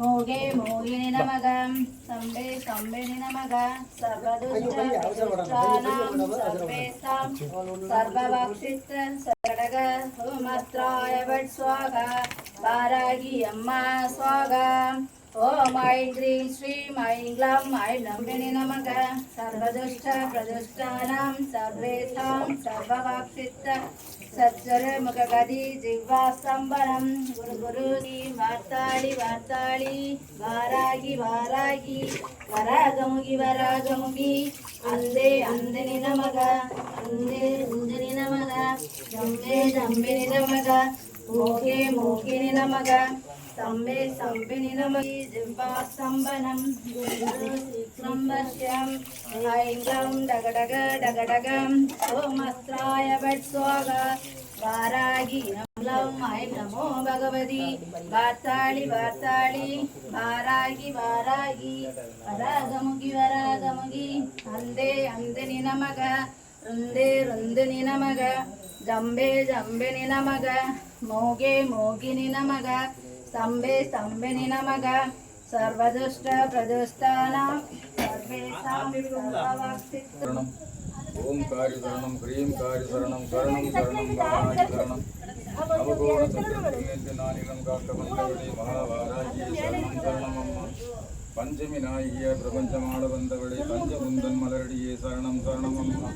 ಮೋಗೆ ಮೋಗಿನಿ ನಮಗ ಸಂಬೆ ಸಂಬೆನಿ ನಮಗ ಸರ್ವದುಷ್ಟಾನಾಂ ಸರ್ವೇಷಾಂ ಸರ್ವವಾಕ್ಷಿತ್ರ ಸರಡಗ ಹೋಮಸ್ತ್ರಾಯ ಭಟ್ ಸ್ವಾಗ ಬಾರಾಗಿ ಅಮ್ಮ ಸ್ವಾಗ ಓಂ ಐ ಗ್ರೀಂ ಶ್ರೀಂ ಐ ಗ್ಲಾಂ ಐ ನಂಬಿನಿ ನಮಗ ಸರ್ವದುಷ್ಟ ಪ್ರದುಷ್ಟಾನಾಂ ಸರ್ವೇಷಾಂ ಸರ್ವವಾಕ್ಷಿತ್ರ சச்சர முககதி ஜிஹ்வா ஸ்தம்பனம் குரு குரு நீ வார்த்தாளி வார்த்தாளி. வாராகி வாராகி. வராகமுகி வராகமுகி. அந்தே அந்தனி நமக அந்தே அந்தனி நமக ஜம்பே ஜம்பினி நமக மோகே மோகினி நமக సంబే సంబిని నమీ దివ్యాస్తంభనం శీఘ్రంబర్ష్యం ఐం గ్లం డగడగ డగడగం సోమస్త్రాయ భట్ స్వాగ వారాగి గ్లం ఐం నమో భగవతి వార్తాళి వార్తాళి వారాగి వారాగి వరాగముగి వరాగముగి అందే అందని నమగ రుందే రుందని నమగ జంబే జంబిని నమగ మోగే మోగిని నమగ மோகே மோகினி நமக ஸ்தம்பே ஸ்தம்பினி நமக சர்வதுஷ்ட பிரதுஷ்டானாம் சர்வேஷாம் சர்வவாக்சித் சரணம் ஓம் காரி சரணம் ஹ்ரீம் காரி சரணம் சரணம் சரணம் மகாராஜி சரணம் அவகோண நானிலம் காக்க சரணம் சரணம் அம்மா பஞ்சமி நாயகிய பிரபஞ்சமாட வந்தவளே பஞ்சமுந்தன் மலரடியே சரணம் சரணம் அம்மா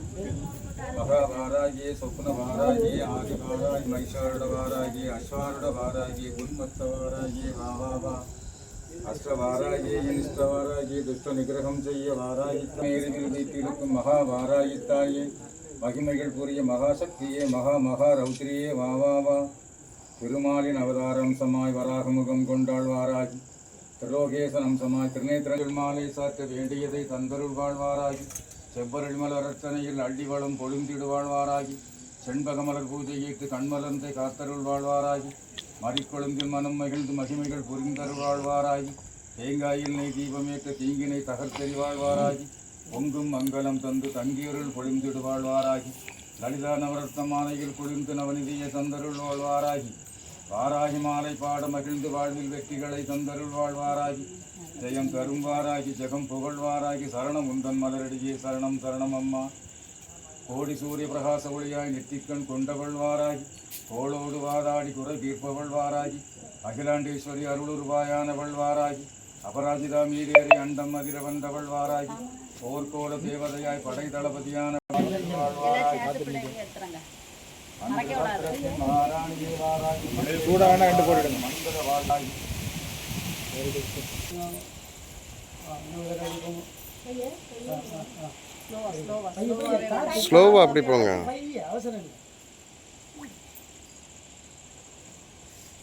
மகாபாராகி சொப்னபாராகி ஆதிபாராகி ஆதி அஸ்வாருடபாராகி உன்மத்தவாராகி வாராகியே அஸ்வாருட வாராகியே துஷ்ட நிகிரகம் செய்ய வாராகித்தேரில் வைத்திருக்கும் மகிமைகள் புரிய மகாசக்தியே மகா மகா ரௌத்ரியே வாவாவா. வா வா திருமாலின் அவதாரம்சமாய் வராகமுகம் கொண்டாள் வாராகி திரிலோகேசனம்சமாய் திருநேத்திரங்கள் மாலை சாற்ற வேண்டியதை தந்தருள் வாழ்வாராகி செவ்வரள் மலர் அள்ளி வளம் பொழுந்திடு வாழ்வாராகி செண்பகமலர் பூஜையிட்டு கண்மலர்ந்தை காத்தருள் வாழ்வாராகி மறிக்கொழுந்தில் மனம் மகிழ்ந்து மகிமைகள் புரிந்தருள் வாழ்வாராகி தேங்காயில் நெய் தீபமேற்ற தீங்கினை தகர்த்தெறி வாழ்வாராகி பொங்கும் மங்களம் தந்து தங்கியருள் பொழிந்திடு வாழ்வாராகி லலிதா நவரத்தமானையில் குளிர்ந்து நவநிதியை தந்தருள் வாழ்வாராகி வாராகி மாலை பாட மகிழ்ந்து வாழ்வில் வெற்றிகளை தந்தருள் வாழ்வாராகி ஜெயம் தரும்வாராகி ஜெகம் புகழ்வாராகி சரணம் உந்தன் மலரடியே சரணம் சரணம் அம்மா. கோடி சூரிய பிரகாச ஒளியாய் நெற்றிக்கண் கொண்டவள்வாராகி கோளோடு வாதாடி குறை தீர்ப்பவள்வாராகி அகிலாண்டேஸ்வரி அருளுருவாயானவள்வாராகி அபராஜிதா மீரேறி அண்டம் அதிர வந்தவள்வாராகி போர்க்கோள தேவதையாய் படை தளபதியானவள் வாழ்வாராகி. மந்திரத்தின் வேணா ரெண்டு போட்டுடுங்க மந்திர வாராகி ஸ்லோவா அப்படி போங்க.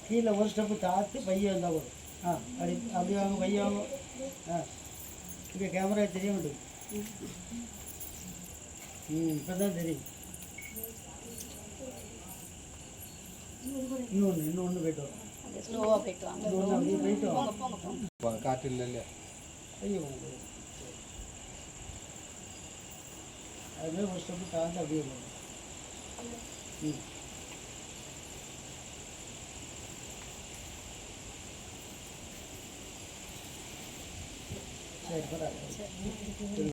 கீழே ஒரு ஸ்டெப்பு தாத்து பைய வந்தால் போதும். ஆ அப்படி அப்படி வாங்க பைய வாங்க ஆ இப்போ கேமரா தெரிய மாட்டேங்குது. ம் இப்போ தான் தெரியும். இன்னொன்று இன்னொன்று போயிட்டு வரோம் ஸ்லோவாக போயிட்டு வாங்க இன்னொன்று அப்படியே போயிட்டு வரோம் காற்று இல்லை ஐயோ அதுமாதிரி ஒரு ஸ்டெப்பு தாத்து அப்படியே போகணும் ம் சரி பரவாயில்ல